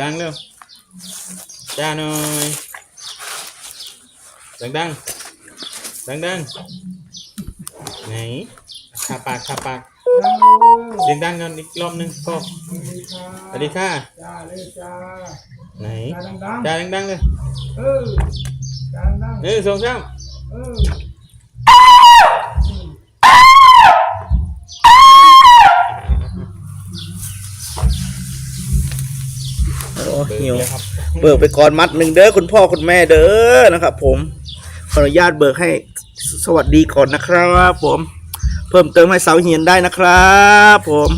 ดังเร็วจ้าหน่อยดังดังดังดังๆไหนคาปากคาปากเสียงดังกันอีกรอบหนึ่งก็สวัสดีค่ะจ้าเลยจ้าไหนจ้าดังจ้าดังๆเลยๆเออจ้าดังหนึ่งสองสามๆเออ หิวเลยครับเบิกไปก่อนมัดหนึ่งเด้อคุณพ่อคุณแม่เด้อนะครับ ผมขออนุญาตเบิกให้สสวัสดีก่อนนะครับ ผม เพิ่มเติมให้เสาเหียนได้นะครับ ผม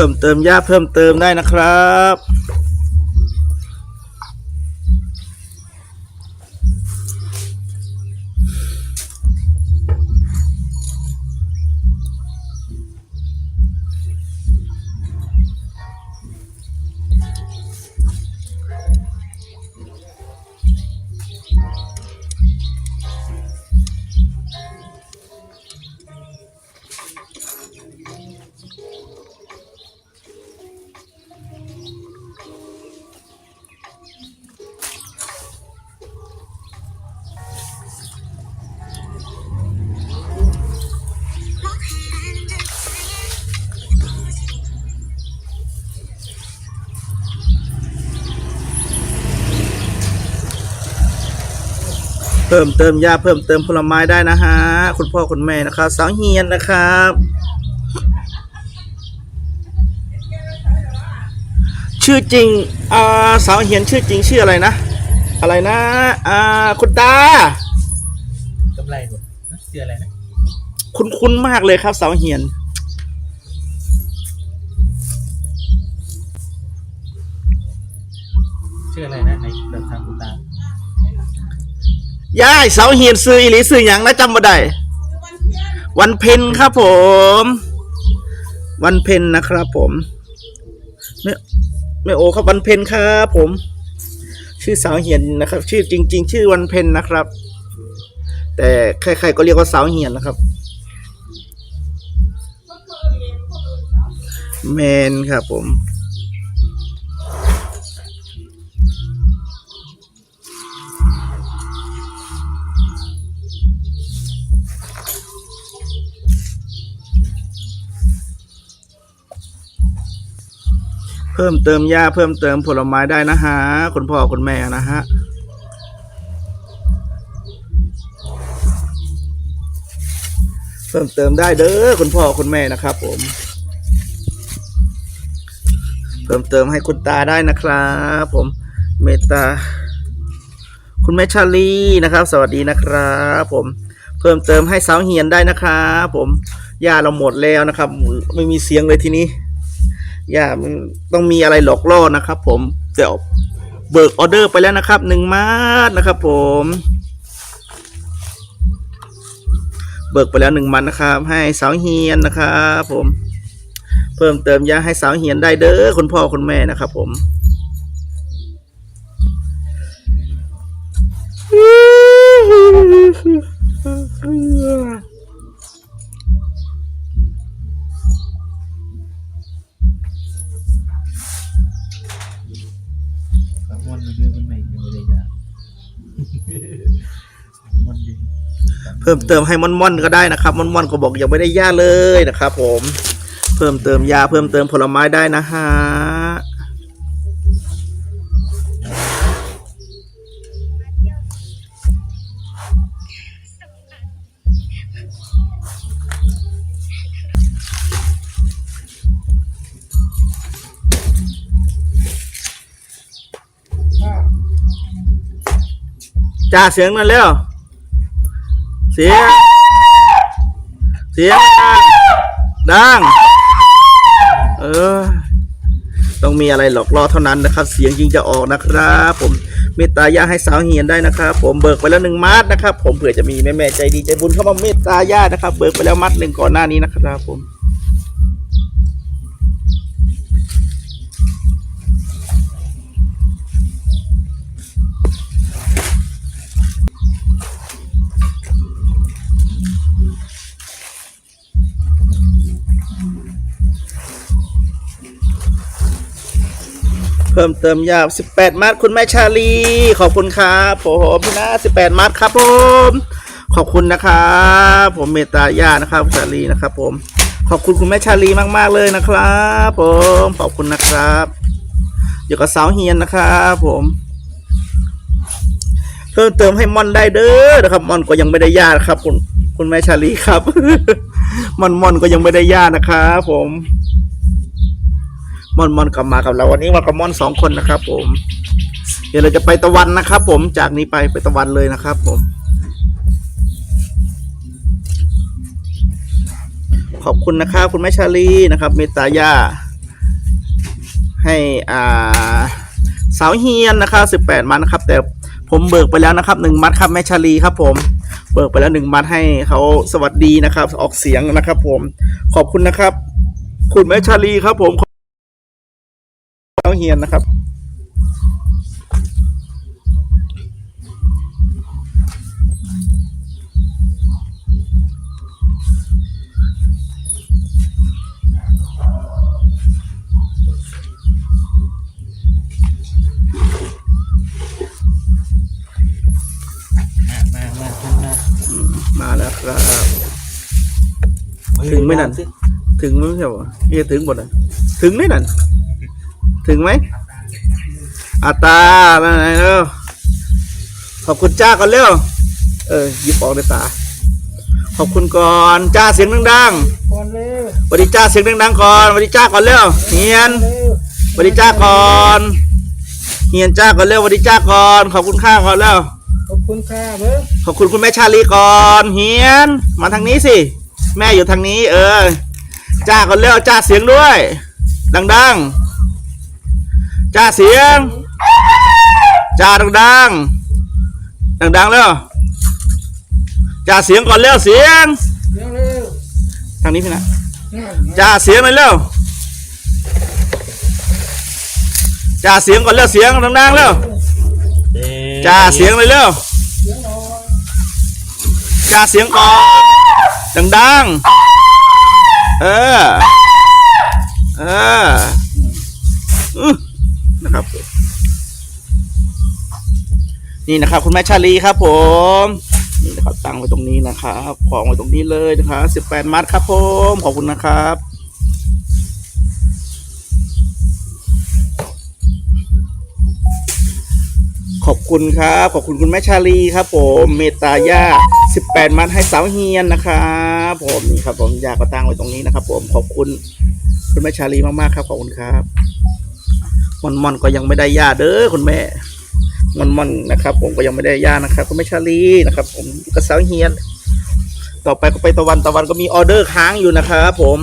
พิ่มเติมยาเพิ่มเติมได้นะครับ เพิ่มเติมยาเพิ่มเติมผลไม้ได้นะฮะคุณพ่อคุณแม่นะครับเสาเหียนนะครับ ชื่อจริงอ่าสาวเหียนชื่อจริงชื่ออะไรนะอะไรนะอ่าคุณตากำไรหมดเสียอะไรนะคุ้นคุ้นๆมากเลยครับสาวเหียนชื่ออะไรนะ ย่ายเสาเหียนซื้ออีหลีซื้อหยังนะจำบ่ได้วันเพ็ญครับผม วันเพ็ญนะครับผมไม่ไม่โอครับวันเพ็ญครับ ผม ชื่อสาวเหียนนะครับ ชื่อจริง ๆ ชื่อวันเพ็ญนะครับ แต่ใครๆก็เรียกว่าสาวเหียนนะครับแมนครับผม พิ่มเติมหญ้าเพิ่มเติมผลไม้ได้นะฮะคุณพ่อคุณแม่นะฮะเพิ่มเติมได้เด้อคุณพ่อคุณแม่นะครับ ผม เพิ่มเติมให้คุณตาได้นะครับ ผมเมตตาคุณแม่ชาลีนะครับ สวัสดีนะครับ ผม เพิ่มเติมให้สาวเฮียนได้นะครับผมยาเราหมดแล้วนะครับ ไม่มีเสียงเลยทีนี้ ย่ามันต้องมีอะไรหลอกล่อนะครับ ผมเดี๋ยวเบิกออเดอร์ไปแล้วนะครับหนึ่งมาดนะครับ ผม เบิกไปแล้วหนึ่งมันนะครับ ให้สาวเฮียนนะครับผม เพิ่มเติมยาให้สาวเฮียนได้เด้อคุณพ่อคุณแม่นะครับ ผม พิ่มเติมให้ม่อนๆก็ได้นะครับม่อนๆก็บอกยังไม่ได้ย่าเลยนะครับผมเพิ่มเติมยาเพิ่มเติมผลไม้ได้นะฮะห้าจ่าเสียงนั่นเร็ว สียง เสียงดัง เออ ต้องมีอะไรหลอกล่อเท่านั้นนะครับ เสียงจริงจะออกนะครับ ผมเมตตาย่าให้สาวเฮียนได้นะครับผมเบิกไปแล้วหนึ่งมัดนะครับ ผมเผื่อจะมีแม่แม่ใจดีใจบุญเข้ามาเมตตาย่านะครับ เบิกไปแล้วมัดหนึ่งก่อนหน้านี้นะครับผม พิ่มเติมยาว 18 มัดคุณแม่ชาลี ขอบคุณครับผมพี่นะ18 มัดครับผม ขอบคุณนะครับผมเมตายานะครับชาลีนะครับผม ขอบคุณคุณแม่ชาลีมากๆเลยนะครับผมขอบคุณนะครับอยู่กับสาวเฮียนนะครับผมเพิ่มเติมให้มอนได้เด้อนะครับมอนก็ยังไม่ได้ยานะครับ คุณคุณแม่ชาลีครับ มอนมอนก็ยังไม่ได้ย่านะครับผม มอนมอนกลับมากับเราวันนี้มากับมอนสองคนนะครับ ผม เดี๋ยวเราจะไปตะวันนะครับ ผมจากนี้ไปไปตะวันเลยนะครับ ผม ขอบคุณนะครับคุณแม่ชาลีนะครับ เมตายาให้อ่าสาวเฮียนนะครับสิบแปดมัดนะครับ แต่ผมเบิกไปแล้วนะครับหนึ่งมัดครับแม่ชาลีครับ ผมเบิกไปแล้วหนึ่งมัดให้เขาสวัสดีนะครับ ออกเสียงนะครับ ผมขอบคุณนะครับ คุณแม่ชาลีครับผม เต้าเฮียนนะครับ มามามามามาแล้วครับ ถึงไหมนั่น ถึงไหมไม่ใช่เหรอเอะถึงหมดอะ ถึงไหมนั่น ถึงไหมอาตาอะไรเร็วขอบคุณจ้าก่อนเร็วเออหยิบออกเลยตา ขอบคุณก่อนจ้าเสียงดังก่อนเร็วๆสวัสดีจ้าเสียงดังๆก่อนสวัสดีจ้าก่อนเร็วเฮียนเร็วสวัสดีจ้าก่อนเฮียนจ้าก่อนเร็วสวัสดีจ้าก่อนขอบคุณข้าก่อนแล้วขอบคุณค่ะเบิ้งขอบคุณคุณแม่ชาลีก่อนเฮียน มาทางนี้สิแม่อยู่ทางนี้ เออจ้าก่อนเร็วจ้าเสียงด้วย ดังๆ จ้าเสียง จ้าดังๆดังๆเร็วจ้าเสียงก่อนเร็วเสียงเร็วทางนี้พี่นะนั่นจ้าเสียงหน่อยเร็วจ้าเสียงก่อนเร็วเสียงดังๆเร็วจ้าเสียงหน่อยเร็วเสียงหน่อยจ้าเสียงก่อนดังๆเออเออ นะครับ นี่นะครับ คุณแม่ชาลีครับ ผม นี่นะครับ ตั้งไว้ตรงนี้นะครับของไว้ตรงนี้เลยนะครับสิบแปดมัดครับ ผมขอบคุณนะครับขอบคุณครับ ขอบคุณคุณแม่ชาลีครับ ผมเมตาย่า18 มัดให้สาวเฮียนนะครับผมนี่ครับผมอยากกระตั้งไว้ตรงนี้นะครับ ผมขอบคุณคุณแม่ชาลีมากๆครับขอบคุณครับ มอนมอนก็ยังไม่ได้ย่าเด้อคุณแม่มอนมอนนะครับ ผมก็ยังไม่ได้ย่านะครับคุณแม่ชาลีนะครับ ผมกระเซาเฮียน ต่อไปก็ไปตะวันตะวันก็มีออเดอร์ค้างอยู่นะครับผม